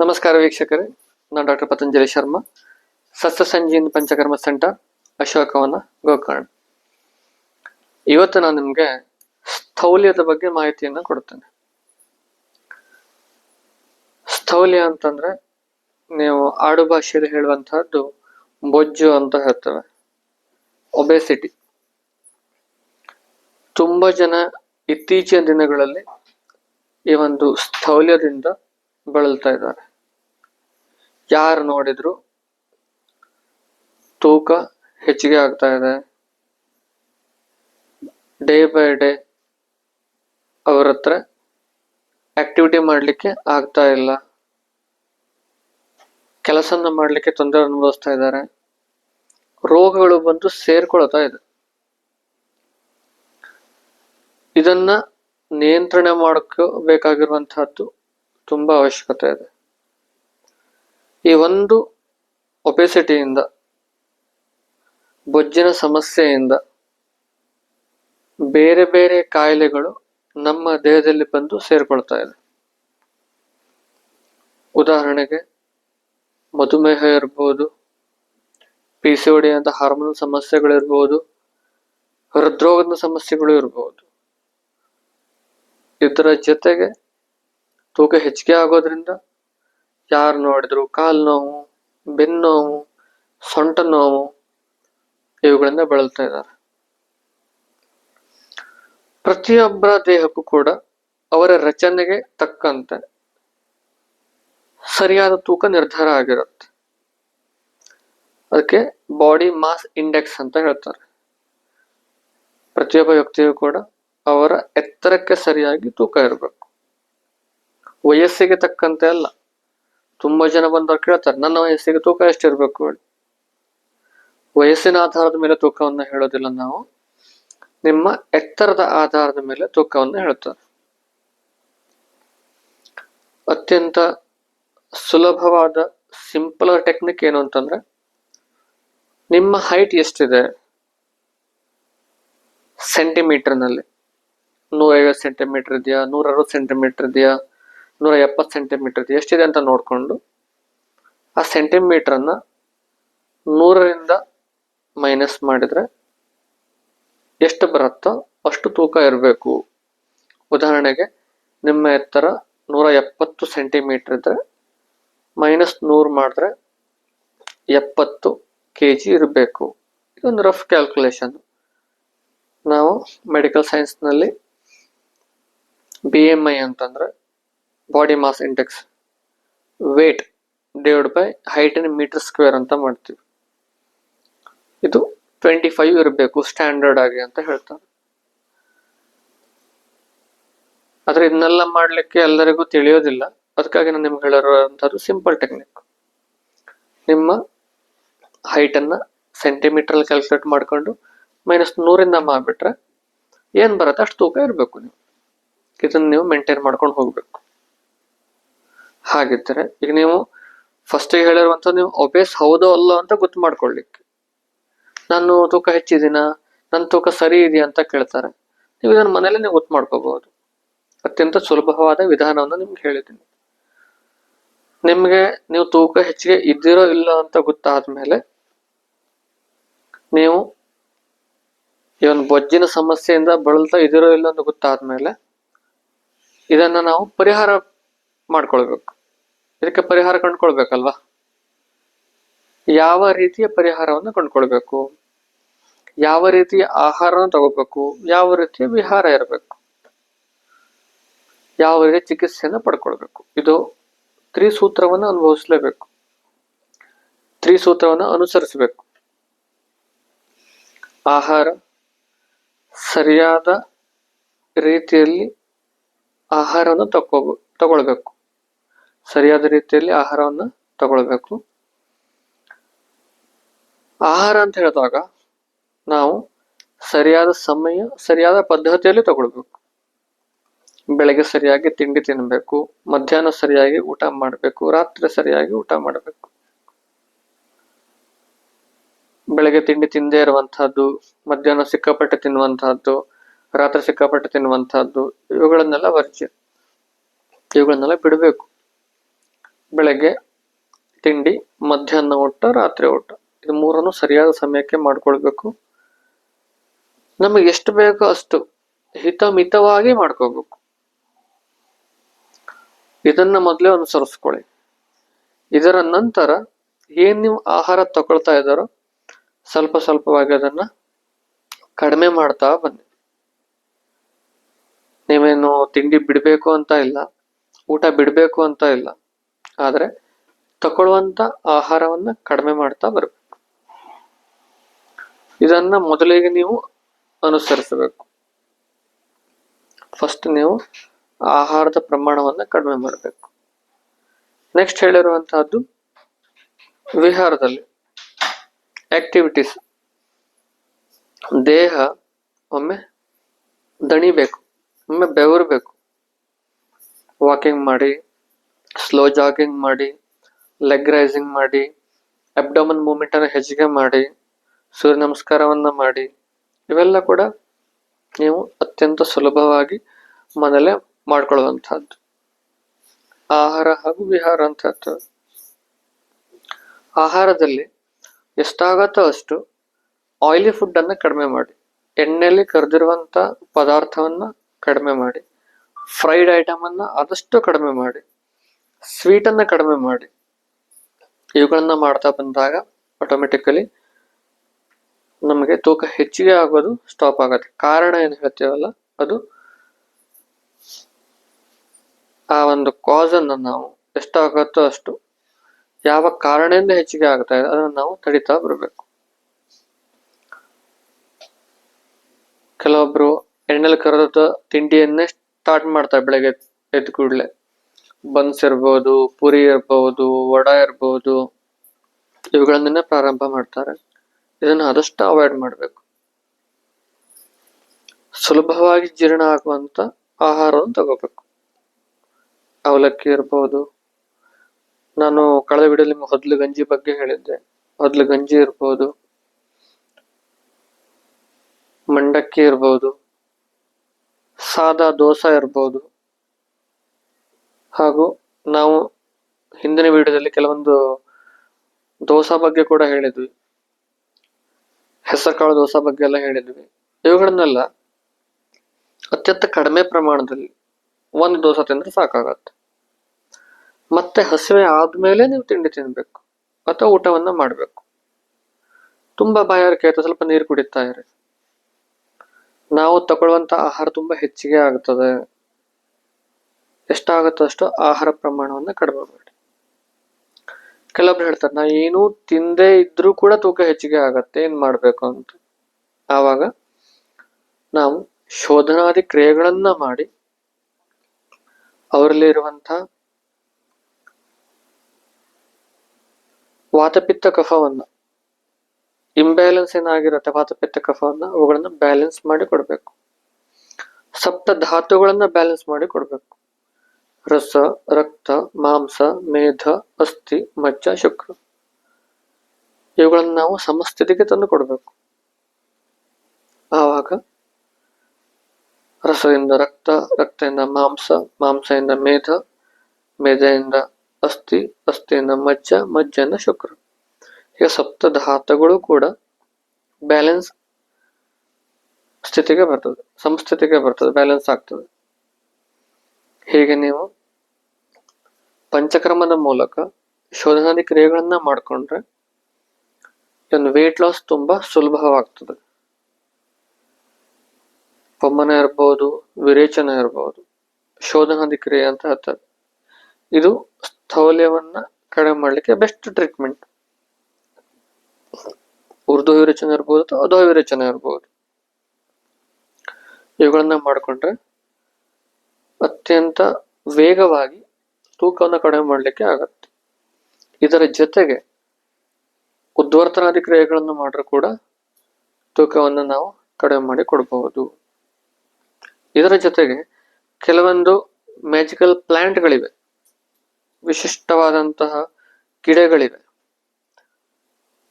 ನಮಸ್ಕಾರ ವೀಕ್ಷಕರೇ, ನಾನು ಡಾಕ್ಟರ್ ಪತಂಜಲಿ ಶರ್ಮಾ ಸಸ್ಯ ಸಂಜೀನ್ ಪಂಚಕರ್ಮ ಸೆಂಟರ್, ಅಶೋಕವನ ಗೋಕರ್ಣ. ಇವತ್ತು ನಾನು ನಿಮಗೆ ಸ್ಥೌಲ್ಯದ ಬಗ್ಗೆ ಮಾಹಿತಿಯನ್ನು ಕೊಡ್ತೇನೆ. ಸ್ಥೌಲ್ಯ ಅಂತಂದ್ರೆ ನೀವು ಆಡು ಭಾಷೆಯಲ್ಲಿ ಹೇಳುವಂತಹದ್ದು ಬೊಜ್ಜು ಅಂತ ಹೇಳ್ತೇವೆ, ಒಬೆಸಿಟಿ. ತುಂಬಾ ಜನ ಇತ್ತೀಚಿನ ದಿನಗಳಲ್ಲಿ ಈ ಒಂದು ಸ್ಥೌಲ್ಯದಿಂದ ಬಳಲ್ತಾ ಇದ್ದಾರೆ. ಯಾರು ನೋಡಿದ್ರು ತೂಕ ಹೆಚ್ಚಿಗೆ ಆಗ್ತಾ ಇದೆ. ಡೇ ಬೈ ಡೇ ಅವ್ರ ಹತ್ರ ಆಕ್ಟಿವಿಟಿ ಮಾಡಲಿಕ್ಕೆ ಆಗ್ತಾ ಇಲ್ಲ. ಕೆಲಸನ ಮಾಡಲಿಕ್ಕೆ ತೊಂದರೆ ಅನುಭವಿಸ್ತಾ ಇದ್ದಾರೆ. ರೋಗಗಳು ಬಂದು ಸೇರ್ಕೊಳ್ತಾ ಇದೆ. ಇದನ್ನ ನಿಯಂತ್ರಣ ಮಾಡ್ಕೋಬೇಕಾಗಿರುವಂತಹದ್ದು ತುಂಬಾ ಅವಶ್ಯಕತೆ ಇದೆ. ಈ ಒಂದು ಒಪೆಸಿಟಿಯಿಂದ, ಬೊಜ್ಜಿನ ಸಮಸ್ಯೆಯಿಂದ ಬೇರೆ ಬೇರೆ ಕಾಯಿಲೆಗಳು ನಮ್ಮ ದೇಹದಲ್ಲಿ ಬಂದು ಸೇರ್ಕೊಳ್ತಾ ಇದೆ. ಉದಾಹರಣೆಗೆ, ಮಧುಮೇಹ ಇರ್ಬೋದು ಪಿ ಸಿ ಡಿ ಅಂತ ಹಾರ್ಮೋನ್ ಸಮಸ್ಯೆಗಳಿರ್ಬೋದು, ಹೃದ್ರೋಗದ ಸಮಸ್ಯೆಗಳು ಇರ್ಬೋದು. ಇದರ ಜೊತೆಗೆ ತೂಕ ಹೆಚ್ಚಿಗೆ ಆಗೋದ್ರಿಂದ ಯಾರು ನೋಡಿದ್ರು ಕಾಲು ನೋವು ಬೆನ್ನು ನೋವು, ಸೊಂಟ ನೋವು, ಇವುಗಳಿಂದ ಬಳಲ್ತಾ ಇದ್ದಾರೆ. ಪ್ರತಿಯೊಬ್ಬರ ದೇಹಕ್ಕೂ ಕೂಡ ಅವರ ರಚನೆಗೆ ತಕ್ಕಂತೆ ಸರಿಯಾದ ತೂಕ ನಿರ್ಧಾರ ಆಗಿರುತ್ತೆ. ಅದಕ್ಕೆ ಬಾಡಿ ಮಾಸ್ ಇಂಡೆಕ್ಸ್ ಅಂತ ಹೇಳ್ತಾರೆ. ಪ್ರತಿಯೊಬ್ಬ ವ್ಯಕ್ತಿಯು ಕೂಡ ಅವರ ಎತ್ತರಕ್ಕೆ ಸರಿಯಾಗಿ ತೂಕ ಇರಬೇಕು. ವಯಸ್ಸಿಗೆ ತಕ್ಕಂತೆ ಅಲ್ಲ. ತುಂಬಾ ಜನ ಬಂದವ್ರು ಕೇಳ್ತಾರೆ, ನನ್ನ ವಯಸ್ಸಿಗೆ ತೂಕ ಎಷ್ಟಿರ್ಬೇಕು ಹೇಳಿ. ವಯಸ್ಸಿನ ಆಧಾರದ ಮೇಲೆ ತೂಕವನ್ನು ಹೇಳೋದಿಲ್ಲ ನಾವು. ನಿಮ್ಮ ಎತ್ತರದ ಆಧಾರದ ಮೇಲೆ ತೂಕವನ್ನು ಹೇಳುತ್ತಾರೆ ಅತ್ಯಂತ ಸುಲಭವಾದ ಸಿಂಪಲ್ ಟೆಕ್ನಿಕ್ ಏನು ಅಂತಂದ್ರೆ, ನಿಮ್ಮ ಹೈಟ್ ಎಷ್ಟಿದೆ? ಸೆಂಟಿಮೀಟರ್ನಲ್ಲಿ. ನೂರೈವತ್ತು ಸೆಂಟಿಮೀಟರ್ ಇದೆಯಾ? ನೂರ ಅರವತ್ತು ಸೆಂಟಿಮೀಟರ್ ಇದೆಯಾ? ನೂರ ಎಪ್ಪತ್ತು ಸೆಂಟಿಮೀಟರ್ ಎಷ್ಟಿದೆ ಅಂತ ನೋಡಿಕೊಂಡು ಆ ಸೆಂಟಿಮೀಟ್ರನ್ನು ನೂರರಿಂದ ಮೈನಸ್ ಮಾಡಿದರೆ ಎಷ್ಟು ಬರುತ್ತೋ ಅಷ್ಟು ತೂಕ ಇರಬೇಕು. ಉದಾಹರಣೆಗೆ ನಿಮ್ಮ ಎತ್ತರ ನೂರ ಎಪ್ಪತ್ತು ಸೆಂಟಿಮೀಟರ್ ಇದ್ದರೆ ಮೈನಸ್ ನೂರು ಮಾಡಿದ್ರೆ ಎಪ್ಪತ್ತು ಕೆ ಜಿ ಇರಬೇಕು. ಇದೊಂದು ರಫ್ ಕ್ಯಾಲ್ಕುಲೇಷನ್ ನಾವು ಮೆಡಿಕಲ್ ಸೈನ್ಸ್ನಲ್ಲಿ ಬಿ ಎಂ ಐ ಅಂತಂದ್ರೆ body mass index weight divide by height in metre square ಅಂತ ಮಾಡ್ತೀವಿ. ಇದು ಟ್ವೆಂಟಿ ಫೈವ್ ಇರಬೇಕು ಸ್ಟ್ಯಾಂಡರ್ಡ್ ಆಗಿ ಅಂತ ಹೇಳ್ತಾರೆ. ಆದರೆ ಇದನ್ನೆಲ್ಲ ಮಾಡ್ಲಿಕ್ಕೆ ಎಲ್ಲರಿಗೂ ತಿಳಿಯೋದಿಲ್ಲ. ಅದಕ್ಕಾಗಿ ನಾನು ನಿಮ್ಗೆ ಹೇಳಿರುವಂಥದ್ದು ಸಿಂಪಲ್ ಟೆಕ್ನಿಕ್ ನಿಮ್ಮ ಹೈಟನ್ನು ಸೆಂಟಿಮೀಟ್ರಲ್ಲಿ ಕ್ಯಾಲ್ಕುಲೇಟ್ ಮಾಡ್ಕೊಂಡು ಮೈನಸ್ ನೂರಿಂದ ಮಾಡಿಬಿಟ್ರೆ ಏನು ಬರುತ್ತೆ? ಅಷ್ಟು ತೂಕ ಇರಬೇಕು ನೀವು. ಇದನ್ನ ನೀವು ಮೇಂಟೈನ್ ಮಾಡ್ಕೊಂಡು ಹೋಗ್ಬೇಕು. ಹಾಗಿದ್ದರೆ ಈಗ ನೀವು ಫಸ್ಟ್ ಹೇಳಿರುವಂತ ನೀವು ಒಬೇಸ್ ಹೌದೋ, ಅಲ್ಲೋ ಅಂತ ಗೊತ್ತು ಮಾಡ್ಕೊಳ್ಳಿಕ್ಕೆ. ನಾನು ತೂಕ ಹೆಚ್ಚಿದಿನ ನನ್ನ ತೂಕ ಸರಿ ಇದೆಯಾ ಅಂತ ಕೇಳ್ತಾರೆ. ನೀವು ಇದನ್ನ ಮನೇಲಿ ನೀವು ಗೊತ್ತು ಮಾಡ್ಕೋಬಹುದು ಅತ್ಯಂತ ಸುಲಭವಾದ ವಿಧಾನವನ್ನು ನಿಮ್ಗೆ ಹೇಳಿದ್ದೀನಿ. ನಿಮ್ಗೆ ನೀವು ತೂಕ ಹೆಚ್ಚಿಗೆ ಇದ್ದೀರೋ ಇಲ್ಲ ಅಂತ ಗೊತ್ತಾದ್ಮೇಲೆ ನೀವು ಈ ಒಂದು ಬೊಜ್ಜಿನ ಸಮಸ್ಯೆಯಿಂದ ಬಳಲ್ತಾ ಇದಿರೋ ಇಲ್ಲ ಅಂತ ಗೊತ್ತಾದ್ಮೇಲೆ ಇದನ್ನ ನಾವು ಪರಿಹಾರ ಮಾಡ್ಕೊಳ್ಬೇಕು. ಇದಕ್ಕೆ ಪರಿಹಾರ ಕಂಡುಕೊಳ್ಬೇಕಲ್ವಾ? ಯಾವ ರೀತಿಯ ಪರಿಹಾರವನ್ನು ಕಂಡುಕೊಳ್ಬೇಕು? ಯಾವ ರೀತಿಯ ಆಹಾರವನ್ನು ತಗೋಬೇಕು? ಯಾವ ರೀತಿಯ ವಿಹಾರ ಇರಬೇಕು? ಯಾವ ರೀತಿಯ ಚಿಕಿತ್ಸೆಯನ್ನು ಪಡ್ಕೊಳ್ಬೇಕು? ಇದು ತ್ರಿಸೂತ್ರವನ್ನು ಅನುಭವಿಸಲೇಬೇಕು. ತ್ರಿಸೂತ್ರವನ್ನು ಅನುಸರಿಸಬೇಕು. ಆಹಾರ ಸರಿಯಾದ ರೀತಿಯಲ್ಲಿ ಆಹಾರವನ್ನು ತಗೋ ತಗೊಳ್ಬೇಕು. ಸರಿಯಾದ ರೀತಿಯಲ್ಲಿ ಆಹಾರವನ್ನು ತಗೊಳ್ಬೇಕು. ಆಹಾರ ಅಂತ ಹೇಳಿದಾಗ ನಾವು ಸರಿಯಾದ ಸಮಯ, ಸರಿಯಾದ ಪದ್ಧತಿಯಲ್ಲಿ ತಗೊಳ್ಬೇಕು. ಬೆಳಗ್ಗೆ ಸರಿಯಾಗಿ ತಿಂಡಿ ತಿನ್ನಬೇಕು ಮಧ್ಯಾಹ್ನ ಸರಿಯಾಗಿ ಊಟ ಮಾಡಬೇಕು, ರಾತ್ರಿ ಸರಿಯಾಗಿ ಊಟ ಮಾಡಬೇಕು. ಬೆಳಗ್ಗೆ ತಿಂಡಿ ತಿಂದೇ ಇರುವಂತಹದ್ದು, ಮಧ್ಯಾಹ್ನ ಸಿಕ್ಕಾಪಟ್ಟೆ ತಿನ್ನುವಂತಹದ್ದು, ರಾತ್ರಿ ಸಿಕ್ಕಾಪಟ್ಟೆ ತಿನ್ನುವಂತಹದ್ದು, ಇವುಗಳನ್ನೆಲ್ಲ ವರ್ಜ್ಯ ಇವುಗಳನ್ನೆಲ್ಲ ಬಿಡಬೇಕು. ಬೆಳಗ್ಗೆ ತಿಂಡಿ, ಮಧ್ಯಾಹ್ನ ಊಟ, ರಾತ್ರಿ ಊಟ. ಇದು ಮೂರನ್ನು ಸರಿಯಾದ ಸಮಯಕ್ಕೆ ಮಾಡ್ಕೊಳ್ಬೇಕು. ನಮಗೆ ಎಷ್ಟು ಬೇಕೋ ಅಷ್ಟು ಹಿತಮಿತವಾಗಿ ಮಾಡ್ಕೋಬೇಕು ಇದನ್ನ ಮೊದಲೇ ಅನುಸರಿಸ್ಕೊಳ್ಳಿ. ಇದರ ನಂತರ ಏನ್ ನೀವು ಆಹಾರ ತಗೊಳ್ತಾ ಇದ್ದಾರೋ ಸ್ವಲ್ಪ ಸ್ವಲ್ಪವಾಗಿ ಅದನ್ನ ಕಡಿಮೆ ಮಾಡ್ತಾ ಬನ್ನಿ. ನೀವೇನು ತಿಂಡಿ ಬಿಡಬೇಕು ಅಂತ ಇಲ್ಲ, ಊಟ ಬಿಡಬೇಕು ಅಂತ ಇಲ್ಲ ಆದ್ರೆ ತಗೊಳ್ಳುವಂತ ಆಹಾರವನ್ನ ಕಡಿಮೆ ಮಾಡ್ತಾ ಬರಬೇಕು. ಇದನ್ನ ಮೊದಲಿಗೆ ನೀವು ಅನುಸರಿಸಬೇಕು. ಫಸ್ಟ್ ನೀವು ಆಹಾರದ ಪ್ರಮಾಣವನ್ನ ಕಡಿಮೆ ಮಾಡಬೇಕು. ನೆಕ್ಸ್ಟ್ ಹೇಳಿರುವಂತಹದ್ದು ವಿಹಾರದಲ್ಲಿ ಆಕ್ಟಿವಿಟೀಸ್ ದೇಹ ಒಮ್ಮೆ ದಣಿಬೇಕು, ಒಮ್ಮೆ ಬೆವರಬೇಕು. ವಾಕಿಂಗ್ ಮಾಡಿ ಸ್ಲೋ ಜಾಗಿಂಗ್ ಮಾಡಿ ಲೆಗ್ ರೈಸಿಂಗ್ ಮಾಡಿ ಅಬ್ಡಮನ್ ಮೂಮೆಂಟ್ ಅನ್ನು ಹೆಚ್ಚಿಗೆ ಮಾಡಿ, ಸೂರ್ಯ ನಮಸ್ಕಾರವನ್ನ ಮಾಡಿ, ಇವೆಲ್ಲ ಕೂಡ ನೀವು ಅತ್ಯಂತ ಸುಲಭವಾಗಿ ಮನೇಲೆ ಮಾಡ್ಕೊಳ್ಳುವಂತಹದ್ದು ಆಹಾರ ಹಾಗೂ ವಿಹಾರ ಅಂತ ಆಹಾರದಲ್ಲಿ ಎಷ್ಟಾಗತ್ತೋ ಅಷ್ಟು ಆಯಿಲಿ ಫುಡ್ ಅನ್ನ ಕಡಿಮೆ ಮಾಡಿ, ಎಣ್ಣೆಯಲ್ಲಿ ಕರೆದಿರುವಂತ ಪದಾರ್ಥವನ್ನ ಕಡಿಮೆ ಮಾಡಿ ಫ್ರೈಡ್ ಐಟಮ್ ಅನ್ನ ಆದಷ್ಟು ಕಡಿಮೆ ಮಾಡಿ ಸ್ವೀಟ್ ಅನ್ನ ಕಡಿಮೆ ಮಾಡಿ. ಇವುಗಳನ್ನ ಮಾಡ್ತಾ ಬಂದಾಗ ಆಟೋಮೆಟಿಕಲಿ ನಮಗೆ ತೂಕ ಹೆಚ್ಚಿಗೆ ಆಗೋದು ಸ್ಟಾಪ್ ಆಗುತ್ತೆ. ಕಾರಣ ಏನು ಹೇಳ್ತೀವಲ್ಲ, ಅದು ಆ ಒಂದು ಕಾಸನ್ನು ನಾವು ಎಷ್ಟಾಗುತ್ತೋ ಅಷ್ಟು ಯಾವ ಕಾರಣದಿಂದ ಹೆಚ್ಚಿಗೆ ಆಗ್ತಾ ಇದೆ ಅದನ್ನು ನಾವು ತಡಿತಾ ಬರಬೇಕು. ಕೆಲವೊಬ್ರು ಎಣ್ಣೆಲಿ ಕರೆದ ತಿಂಡಿಯನ್ನೇ ಸ್ಟಾರ್ಟ್ ಮಾಡ್ತಾರೆ ಬೆಳಗ್ಗೆ ಎದ್ದ ಕೂಡಲೇ. ಬನ್ಸ್ ಇರ್ಬೋದು, ಪುರಿ ಇರ್ಬೋದು, ವಡ ಇರ್ಬೋದು, ಇವುಗಳನ್ನೇ ಪ್ರಾರಂಭ ಮಾಡ್ತಾರೆ. ಇದನ್ನು ಆದಷ್ಟು ಅವಾಯ್ಡ್ ಮಾಡಬೇಕು. ಸುಲಭವಾಗಿ ಜೀರ್ಣ ಆಗುವಂತ ಆಹಾರವನ್ನು ತಗೋಬೇಕು. ಅವಲಕ್ಕಿ ಇರ್ಬೋದು. ನಾನು ಕಳೆದ ವಿಡಿಯೋಲಿ ಹೊದ್ಲು ಗಂಜಿ ಬಗ್ಗೆ ಹೇಳಿದ್ದೆ. ಹೊದ್ಲು ಗಂಜಿ ಇರ್ಬೋದು. ಮಂಡಕ್ಕಿ ಇರ್ಬೋದು. ಸಾದಾ ದೋಸೆ ಇರ್ಬೋದು. ಹಾಗೂ ನಾವು ಹಿಂದಿನ ವಿಡಿಯೋದಲ್ಲಿ ಕೆಲವೊಂದು ದೋಸಾ ಬಗ್ಗೆ ಕೂಡ ಹೇಳಿದ್ವಿ. ಹೆಸರುಕಾಳು ದೋಸಾ ಬಗ್ಗೆ ಎಲ್ಲ ಹೇಳಿದ್ವಿ. ಇವುಗಳನ್ನೆಲ್ಲ ಅತ್ಯಂತ ಕಡಿಮೆ ಪ್ರಮಾಣದಲ್ಲಿ ಒಂದು ದೋಸೆ ತಿಂದ್ರೆ ಸಾಕಾಗತ್ತೆ. ಮತ್ತೆ ಹಸಿವೆ ಆದ್ಮೇಲೆ ನೀವು ತಿಂಡಿ ತಿನ್ಬೇಕು ಅಥವಾ ಊಟವನ್ನ ಮಾಡಬೇಕು. ತುಂಬಾ ಬಾಯಾರಿಕೆ ಆಯ್ತು, ಸ್ವಲ್ಪ ನೀರು ಕುಡಿತಾ ಇರಿ. ನಾವು ತಗೊಳ್ಳುವಂತ ಆಹಾರ ತುಂಬಾ ಹೆಚ್ಚಿಗೆ ಆಗ್ತದೆ. ಎಷ್ಟಾಗುತ್ತೋ ಅಷ್ಟು ಆಹಾರ ಪ್ರಮಾಣವನ್ನು ಕಡಿಮೆ ಮಾಡಿ. ಕೆಲವೊಬ್ರು ಹೇಳ್ತಾರೆ, ನಾ ಏನೂ ತಿಂದೇ ಇದ್ರೂ ಕೂಡ ತೂಕ ಹೆಚ್ಚಿಗೆ ಆಗತ್ತೆ, ಏನ್ ಮಾಡ್ಬೇಕು? ಅಂತ. ಆವಾಗ ನಾವು ಶೋಧನಾದಿ ಕ್ರಿಯೆಗಳನ್ನ ಮಾಡಿ ಅವರಲ್ಲಿ ಇರುವಂತ ವಾತಪಿತ್ತ ಕಫವನ್ನ ಇಂಬ್ಯಾಲೆನ್ಸ್ ಏನಾಗಿರುತ್ತೆ ವಾತಪಿತ್ತ ಕಫವನ್ನ, ಅವುಗಳನ್ನ ಬ್ಯಾಲೆನ್ಸ್ ಮಾಡಿ ಕೊಡ್ಬೇಕು. ಸಪ್ತ ಧಾತುಗಳನ್ನ ಬ್ಯಾಲೆನ್ಸ್ ಮಾಡಿ ಕೊಡ್ಬೇಕು. ರಸ, ರಕ್ತ, ಮಾಂಸ, ಮೇಧ, ಅಸ್ಥಿ, ಮಜ್ಜ, ಶುಕ್ರ. ಇವುಗಳನ್ನು ನಾವು ಸಮಸ್ಥಿತಿಗೆ ತಂದು ಕೊಡಬೇಕು. ಆವಾಗ ರಸದಿಂದ ರಕ್ತ, ರಕ್ತದಿಂದ ಮಾಂಸ, ಮಾಂಸದಿಂದ ಮೇಧ ಮೇಧೆಯಿಂದ ಅಸ್ಥಿ, ಅಸ್ಥಿಯಿಂದ ಮಜ್ಜ ಮಜ್ಜೆಯಿಂದ ಶುಕ್ರ. ಈಗ ಸಪ್ತ ಧಾತುಗಳು ಕೂಡ ಬ್ಯಾಲೆನ್ಸ್ ಸ್ಥಿತಿಗೆ ಬರ್ತದೆ, ಸಮಸ್ಥಿತಿಗೆ ಬರ್ತದೆ ಬ್ಯಾಲೆನ್ಸ್ ಆಗ್ತದೆ. ಹೀಗೆ ನೀವು ಪಂಚಕ್ರಮದ ಮೂಲಕ ಶೋಧನಾದಿ ಕ್ರಿಯೆಗಳನ್ನ ಮಾಡಿಕೊಂಡ್ರೆ ಇದೊಂದು ವೇಟ್ ಲಾಸ್ ತುಂಬಾ ಸುಲಭವಾಗ್ತದೆ. ಪಮ್ಮನ ಇರ್ಬೋದು, ವಿರೇಚನ ಇರ್ಬೋದು, ಶೋಧನಾದಿ ಕ್ರಿಯೆ ಅಂತ ಹೇಳ್ತಾರೆ. ಇದು ಸ್ಥೌಲ್ಯವನ್ನ ಕಡಿಮೆ ಮಾಡಲಿಕ್ಕೆ ಬೆಸ್ಟ್ ಟ್ರೀಟ್ಮೆಂಟ್ ಉರ್ದು ವಿರೇಚನ ಇರ್ಬೋದು ಅಥವಾ ಅಧೋ ವಿರೇಚನ ಇರ್ಬೋದು. ಇವುಗಳನ್ನ ಮಾಡಿಕೊಂಡ್ರೆ ಅತ್ಯಂತ ವೇಗವಾಗಿ ತೂಕವನ್ನು ಕಡಿಮೆ ಮಾಡಲಿಕ್ಕೆ ಆಗತ್ತೆ. ಇದರ ಜೊತೆಗೆ ಉದ್ವರ್ತನಾದಿ ಕ್ರಿಯೆಗಳನ್ನು ಮಾಡ್ರೂ ಕೂಡ ತೂಕವನ್ನು ನಾವು ಕಡಿಮೆ ಮಾಡಿ ಕೊಡಬಹುದು. ಇದರ ಜೊತೆಗೆ ಕೆಲವೊಂದು ಮ್ಯಾಜಿಕಲ್ ಪ್ಲಾಂಟ್ಗಳಿವೆ ವಿಶಿಷ್ಟವಾದಂತಹ ಗಿಡಗಳಿವೆ.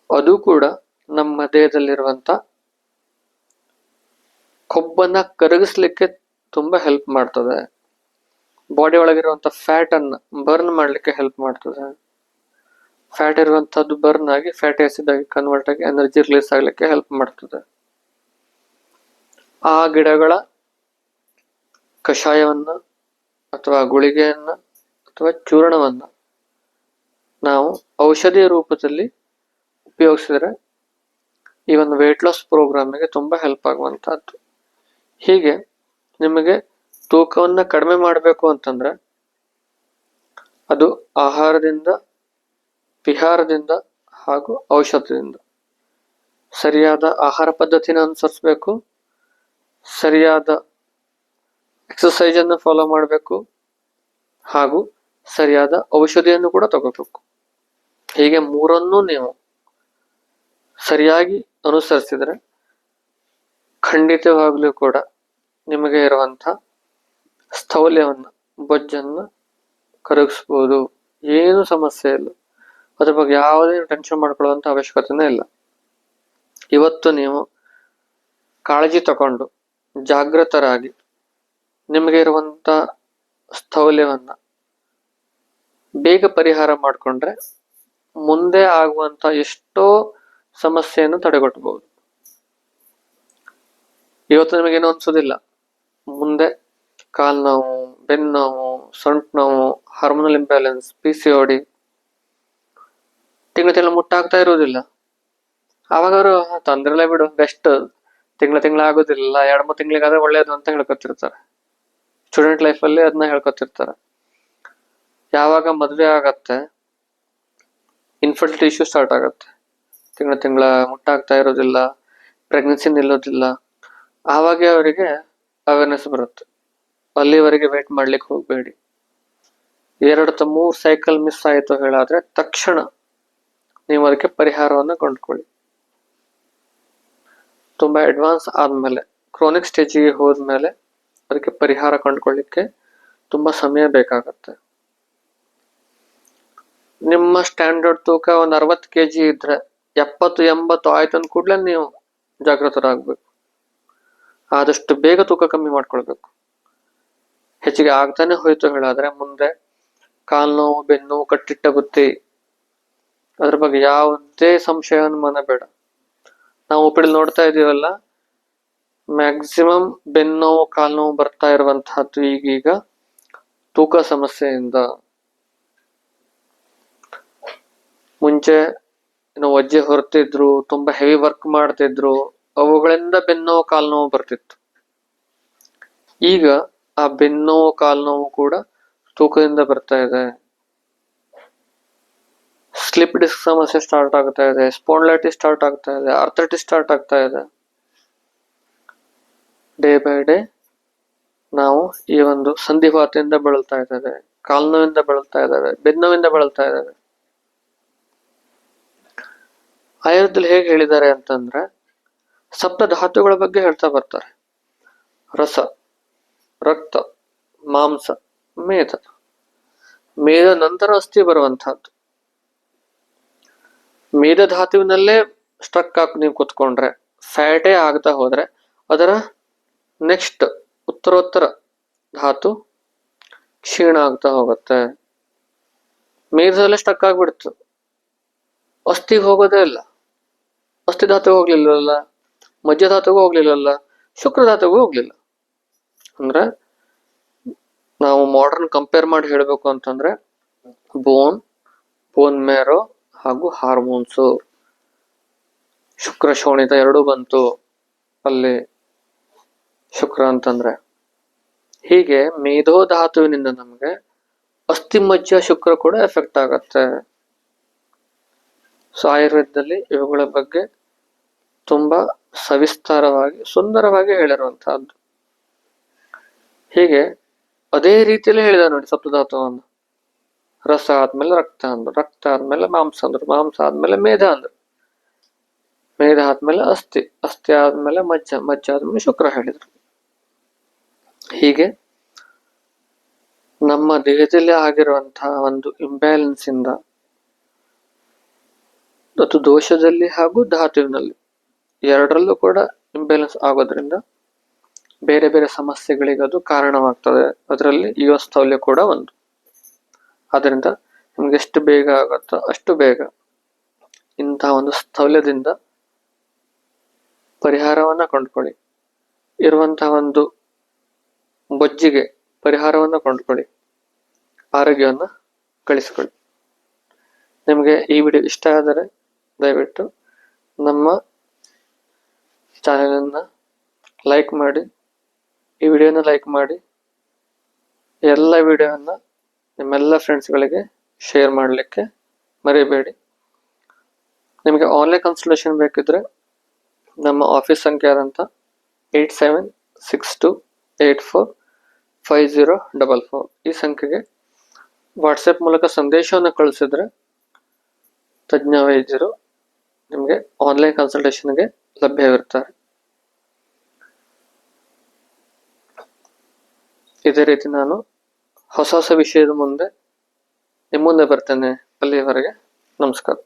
ಅದು ಕೂಡ ನಮ್ಮ ದೇಹದಲ್ಲಿರುವಂತ ಕೊಬ್ಬನ್ನ ಕರಗಿಸ್ಲಿಕ್ಕೆ ತುಂಬಾ ಹೆಲ್ಪ್ ಮಾಡ್ತದೆ. ಬಾಡಿ ಒಳಗಿರುವಂತ ಫ್ಯಾಟ್ ಅನ್ನ ಬರ್ನ್ ಮಾಡ್ಲಿಕ್ಕೆ ಹೆಲ್ಪ್ ಮಾಡ್ತದೆ. ಫ್ಯಾಟ್ ಇರುವಂತದ್ದು ಬರ್ನ್ ಆಗಿ ಫ್ಯಾಟಿ ಆಸಿಡ್ ಆಗಿ ಕನ್ವರ್ಟ್ ಆಗಿ ಎನರ್ಜಿ ರಿಲೀಸ್ ಆಗ್ಲಿಕ್ಕೆ ಹೆಲ್ಪ್ ಮಾಡ್ತದೆ. ಆ ಗಿಡಗಳ ಕಷಾಯವನ್ನ ಅಥವಾ ಗುಳಿಗೆಯನ್ನ ಅಥವಾ ಚೂರ್ಣವನ್ನ ನಾವು ಔಷಧಿಯ ರೂಪದಲ್ಲಿ ಉಪಯೋಗಿಸಿದ್ರೆ ಈ ಒಂದು ವೆಯ್ಟ್ ಲಾಸ್ ಪ್ರೋಗ್ರಾಮಿಗೆ ತುಂಬಾ ಹೆಲ್ಪ್ ಆಗುವಂತಹದ್ದು. ಹೀಗೆ ನಿಮಗೆ ತೂಕವನ್ನ ಕಡಿಮೆ ಮಾಡಬೇಕು ಅಂತಂದ್ರೆ ಅದು ಆಹಾರದಿಂದ, ವಿಹಾರದಿಂದ ಹಾಗೂ ಔಷಧದಿಂದ. ಸರಿಯಾದ ಆಹಾರ ಪದ್ಧತಿನ ಅನುಸರಿಸಬೇಕು, ಸರಿಯಾದ ಎಕ್ಸಸೈಜನ್ನು ಫಾಲೋ ಮಾಡಬೇಕು ಹಾಗೂ ಸರಿಯಾದ ಔಷಧಿಯನ್ನು ಕೂಡ ತಗೋಬೇಕು. ಹೀಗೆ ಮೂರನ್ನೂ ನೀವು ಸರಿಯಾಗಿ ಅನುಸರಿಸಿದರೆ ಖಂಡಿತವಾಗಲೂ ಕೂಡ ನಿಮಗೆ ಇರುವಂತ ಸ್ಥೌಲ್ಯವನ್ನ, ಬೊಜ್ಜನ್ನು ಕರಗಿಸ್ಬೋದು. ಏನು ಸಮಸ್ಯೆ ಇಲ್ಲ. ಅದ್ರ ಬಗ್ಗೆ ಯಾವುದೇ ಟೆನ್ಷನ್ ಮಾಡ್ಕೊಳ್ಳುವಂತ ಅವಶ್ಯಕತೆನೇ ಇಲ್ಲ. ಇವತ್ತು ನೀವು ಕಾಳಜಿ ತಗೊಂಡು ಜಾಗೃತರಾಗಿ ನಿಮಗೆ ಇರುವಂತ ಸ್ಥೌಲ್ಯವನ್ನು ಬೇಗ ಪರಿಹಾರ ಮಾಡಿಕೊಂಡ್ರೆ ಮುಂದೆ ಆಗುವಂತ ಎಷ್ಟೋ ಸಮಸ್ಯೆಯನ್ನು ತಡೆಗಟ್ಟಬಹುದು ಇವತ್ತು ನಿಮಗೇನು ಅನ್ಸೋದಿಲ್ಲ. ಮುಂದೆ ಕಾಲ್ ನೋವು ಬೆನ್ನು ನೋವು ಸೊಂಟ ನೋವು hormonal imbalance P C O D ತಿಂಗಳ ತಿಂಗಳ ಮುಟ್ಟಾಗ್ತಾ ಇರೋದಿಲ್ಲ ಅವಾಗ ಅವರು ತೊಂದ್ರೆಲ್ಲ ಬಿಡು ಬೆಸ್ಟ್ ತಿಂಗಳ ತಿಂಗಳ ಆಗೋದಿಲ್ಲ, ಎರಡು ಮೂರು ತಿಂಗಳಿಗಾದ್ರೆ ಒಳ್ಳೇದು ಅಂತ ಹೇಳ್ಕೊತಿರ್ತಾರೆ. ಸ್ಟೂಡೆಂಟ್ ಲೈಫಲ್ಲಿ ಅದನ್ನ ಹೇಳ್ಕೊತಿರ್ತಾರೆ. ಯಾವಾಗ ಮದುವೆ ಆಗತ್ತೆ ಇನ್ಫರ್ಟಿಲಿಟಿ ಇಶ್ಯೂ ಸ್ಟಾರ್ಟ್ ಆಗತ್ತೆ. ತಿಂಗಳ ತಿಂಗಳ ಮುಟ್ಟಾಗ್ತಾ ಇರೋದಿಲ್ಲ ಪ್ರೆಗ್ನೆನ್ಸಿ ನಿಲ್ಲೋದಿಲ್ಲ ಆವಾಗ ಅವರಿಗೆ ಅವೇರ್ನೆಸ್ ಬರುತ್ತೆ. ಅಲ್ಲಿವರೆಗೆ ವೇಟ್ ಮಾಡ್ಲಿಕ್ಕೆ ಹೋಗಬೇಡಿ. ಎರಡು ತ ಮೂರು ಸೈಕಲ್ ಮಿಸ್ ಆಯಿತು ಹೇಳಾದ್ರೆ ತಕ್ಷಣ ನೀವು ಅದಕ್ಕೆ ಪರಿಹಾರವನ್ನು ಕೊಂಡ್ಕೊಳ್ಳಿ. ತುಂಬಾ ಅಡ್ವಾನ್ಸ್ ಆದ್ಮೇಲೆ ಕ್ರೋನಿಕ್ ಸ್ಟೇಜಿಗೆ ಹೋದ್ಮೇಲೆ ಅದಕ್ಕೆ ಪರಿಹಾರ ಕಂಡುಕೊಳ್ಳಿಕ್ಕೆ ತುಂಬಾ ಸಮಯ ಬೇಕಾಗತ್ತೆ. ನಿಮ್ಮ ಸ್ಟ್ಯಾಂಡರ್ಡ್ ತೂಕ ಒಂದು ಅರವತ್ತು ಕೆ ಜಿ ಇದ್ರೆ ಎಪ್ಪತ್ತು, ಎಂಬತ್ತು ಆಯ್ತು ಅಂದ ಕೂಡಲೇ ನೀವು ಜಾಗೃತರಾಗಬೇಕು ಆದಷ್ಟು ಬೇಗ ತೂಕ ಕಮ್ಮಿ ಮಾಡ್ಕೊಳ್ಬೇಕು. ಹೆಚ್ಚಿಗೆ ಆಗ್ತಾನೆ ಹೋಯ್ತು ಹೇಳಾದ್ರೆ, ಮುಂದೆ ಕಾಲ್ ನೋವು, ಬೆನ್ನು, ಕಟ್ಟಿಟ್ಟ ಬುತ್ತಿ, ಅದ್ರ ಬಗ್ಗೆ ಯಾವುದೇ ಸಂಶಯ ಅನುಮಾನ ಬೇಡ ನಾವು ಉಪ್ಪಿಡಲ್ಲಿ ನೋಡ್ತಾ ಇದೀವಲ್ಲ ಮ್ಯಾಕ್ಸಿಮಮ್ ಬೆನ್ನು ನೋವು, ಕಾಲ್ ನೋವು ಬರ್ತಾ ಇರುವಂತಹದ್ದು ಈಗೀಗ ತೂಕ ಸಮಸ್ಯೆಯಿಂದ. ಮುಂಚೆ ಏನೋ ಒಜ್ಜೆ ಹೊರತಿದ್ರು, ತುಂಬಾ ಹೆವಿ ವರ್ಕ್ ಮಾಡ್ತಿದ್ರು, ಅವುಗಳಿಂದ ಬೆನ್ನೋವು ಕಾಲ್ ನೋವು ಬರ್ತಿತ್ತು. ಈಗ ಆ ಬೆನ್ನೋವು ಕಾಲ್ ನೋವು ಕೂಡ ತೂಕದಿಂದ ಬರ್ತಾ ಇದೆ. ಸ್ಲಿಪ್ ಡಿಸ್ಕ್ ಸಮಸ್ಯೆ ಸ್ಟಾರ್ಟ್ ಆಗ್ತಾ ಇದೆ. ಸ್ಪೋನ್ಲೈಟಿಸ್ ಸ್ಟಾರ್ಟ್ ಆಗ್ತಾ ಇದೆ. ಅರ್ಥಟಿಸ್ ಸ್ಟಾರ್ಟ್ ಆಗ್ತಾ ಇದೆ. ಡೇ ಬೈ ಡೇ ನಾವು ಈ ಒಂದು ಸಂಧಿವಾತದಿಂದ ಬಳಲ್ತಾ ಇದ್ದೇವೆ. ಕಾಲ್ನೋವಿಂದ ಬಳಲ್ತಾ ಇದ್ದಾರೆ ಬೆನ್ನೋವಿಂದ ಬಳಲ್ತಾ ಇದ್ದಾರೆ ಆಯುರ್ವೇದದಲ್ಲಿ ಹೇಗೆ ಹೇಳಿದ್ದಾರೆ ಅಂತಂದ್ರೆ ಸಪ್ತ ಧಾತುಗಳ ಬಗ್ಗೆ ಹೇಳ್ತಾ ಬರ್ತಾರೆ. ರಸ. ರಕ್ತ, ಮಾಂಸ ಮೇಧ ಮೇಧ ನಂತರ ಅಸ್ಥಿ ಬರುವಂತಹದ್ದು ಮೇಧ ಧಾತುವಿನಲ್ಲೇ ಸ್ಟ್ರಕ್ ಹಾಕಿ ನೀವು ಕುತ್ಕೊಂಡ್ರೆ ಫ್ಯಾಟೇ ಆಗ್ತಾ ಹೋದ್ರೆ ಅದರ ನೆಕ್ಸ್ಟ್ ಉತ್ತರೋತ್ತರ ಧಾತು ಕ್ಷೀಣ ಆಗ್ತಾ ಹೋಗುತ್ತೆ. ಮೇಧದಲ್ಲೇ ಸ್ಟಕ್ ಆಗ್ಬಿಡ್ತು ಅಸ್ಥಿಗೆ ಹೋಗೋದೇ ಇಲ್ಲ. ಅಸ್ಥಿ ಧಾತುಗೆ ಹೋಗ್ಲಿಲ್ಲಲ್ಲ ಮಜ್ಜ ಧಾತುಗೂ ಹೋಗ್ಲಿಲ್ಲಲ್ಲ ಶುಕ್ರ ಧಾತುಗೂ ಹೋಗ್ಲಿಲ್ಲ. ಅಂದ್ರೆ ನಾವು ಮಾಡರ್ನ್ ಕಂಪೇರ್ ಮಾಡಿ ಹೇಳ್ಬೇಕು ಅಂತಂದ್ರೆ ಬೋನ್ ಬೋನ್ ಮ್ಯಾರೋ ಹಾಗೂ ಹಾರ್ಮೋನ್ಸು ಶುಕ್ರ ಶೋಣಿತ ಎರಡೂ ಬಂತು ಅಲ್ಲಿ ಶುಕ್ರ ಅಂತಂದ್ರೆ. ಹೀಗೆ ಮೇಧೋ ಧಾತುವಿನಿಂದ ನಮಗೆ ಅಸ್ಥಿಮಜ್ಜ ಶುಕ್ರ ಕೂಡ ಎಫೆಕ್ಟ್ ಆಗತ್ತೆ. ಸೊ ಆಯುರ್ವೇದದಲ್ಲಿ ಇವುಗಳ ಬಗ್ಗೆ ತುಂಬಾ ಸವಿಸ್ತಾರವಾಗಿ, ಸುಂದರವಾಗಿ ಹೇಳಿರುವಂತಹದ್ದು. ಹೀಗೆ ಅದೇ ರೀತಿಯಲ್ಲಿ ಹೇಳಿದ ನೋಡಿ ಸಪ್ತಧಾತುವನ್ನು. ರಸ ಆದ್ಮೇಲೆ ರಕ್ತ ಅಂದ್ರು, ರಕ್ತ ಆದ್ಮೇಲೆ ಮಾಂಸ ಅಂದ್ರು, ಮಾಂಸ ಆದ್ಮೇಲೆ ಮೇಧ ಅಂದ್ರು. ಮೇಧ ಆದ್ಮೇಲೆ ಅಸ್ಥಿ ಅಸ್ಥಿ ಆದ್ಮೇಲೆ ಮಜ್ಜ ಮಜ್ಜ ಆದ್ಮೇಲೆ ಶುಕ್ರ ಹೇಳಿದ್ರು. ಹೀಗೆ ನಮ್ಮ ದೇಹದಲ್ಲಿ ಆಗಿರುವಂತಹ ಒಂದು ಇಂಬ್ಯಾಲೆನ್ಸ್ ಇಂದ ಮತ್ತು ದೋಷದಲ್ಲಿ ಹಾಗೂ ಧಾತುವಿನಲ್ಲಿ ಎರಡರಲ್ಲೂ ಕೂಡ ಇಂಬ್ಯಾಲೆನ್ಸ್ ಆಗೋದ್ರಿಂದ ಬೇರೆ ಬೇರೆ ಸಮಸ್ಯೆಗಳಿಗೆ ಅದು ಕಾರಣವಾಗ್ತದೆ. ಅದರಲ್ಲಿ ಈ ಸ್ಥೌಲ್ಯ ಕೂಡ ಒಂದು. ಆದ್ದರಿಂದ ನಿಮ್ಗೆ ಎಷ್ಟು ಬೇಗ ಆಗುತ್ತೋ ಅಷ್ಟು ಬೇಗ ಇಂತಹ ಒಂದು ಸ್ಥೌಲ್ಯದಿಂದ ಪರಿಹಾರವನ್ನ ಕೊಂಡ್ಕೊಳ್ಳಿ. ಇರುವಂತಹ ಒಂದು ಬೊಜ್ಜಿಗೆ ಪರಿಹಾರವನ್ನ ಕೊಂಡ್ಕೊಳ್ಳಿ. ಆರೋಗ್ಯವನ್ನ ಗಳಿಸಿಕೊಳ್ಳಿ. ನಿಮಗೆ ಈ ವಿಡಿಯೋ ಇಷ್ಟ ಆದರೆ ದಯವಿಟ್ಟು ನಮ್ಮ ಚಾನೆಲನ್ನು ಲೈಕ್ ಮಾಡಿ ಈ ವಿಡಿಯೋನ ಲೈಕ್ ಮಾಡಿ. ಎಲ್ಲ ವಿಡಿಯೋವನ್ನು ನಿಮ್ಮೆಲ್ಲ ಫ್ರೆಂಡ್ಸ್ಗಳಿಗೆ ಶೇರ್ ಮಾಡಲಿಕ್ಕೆ ಮರಿಬೇಡಿ. ನಿಮಗೆ ಆನ್ಲೈನ್ ಕನ್ಸಲ್ಟೇಷನ್ ಬೇಕಿದ್ರೆ ನಮ್ಮ ಆಫೀಸ್ ಸಂಖ್ಯೆ ಆದಂಥ eight seven six two eight four five zero double four ಈ ಸಂಖ್ಯೆಗೆ ವಾಟ್ಸಪ್ ಮೂಲಕ ಸಂದೇಶವನ್ನು ಕಳಿಸಿದ್ರೆ ತಜ್ಞ ವೈದ್ಯರು ನಿಮಗೆ ಆನ್ಲೈನ್ ಕನ್ಸಲ್ಟೇಷನ್ಗೆ ಲಭ್ಯವಿರ್ತಾರೆ. ಇದೇ ರೀತಿ ನಾನು ಹೊಸ ಹೊಸ ವಿಷಯದ ಮುಂದೆ ನಿಮ್ಮ ಮುಂದೆ ಬರ್ತೇನೆ ಅಲ್ಲಿಯವರೆಗೆ ನಮಸ್ಕಾರ.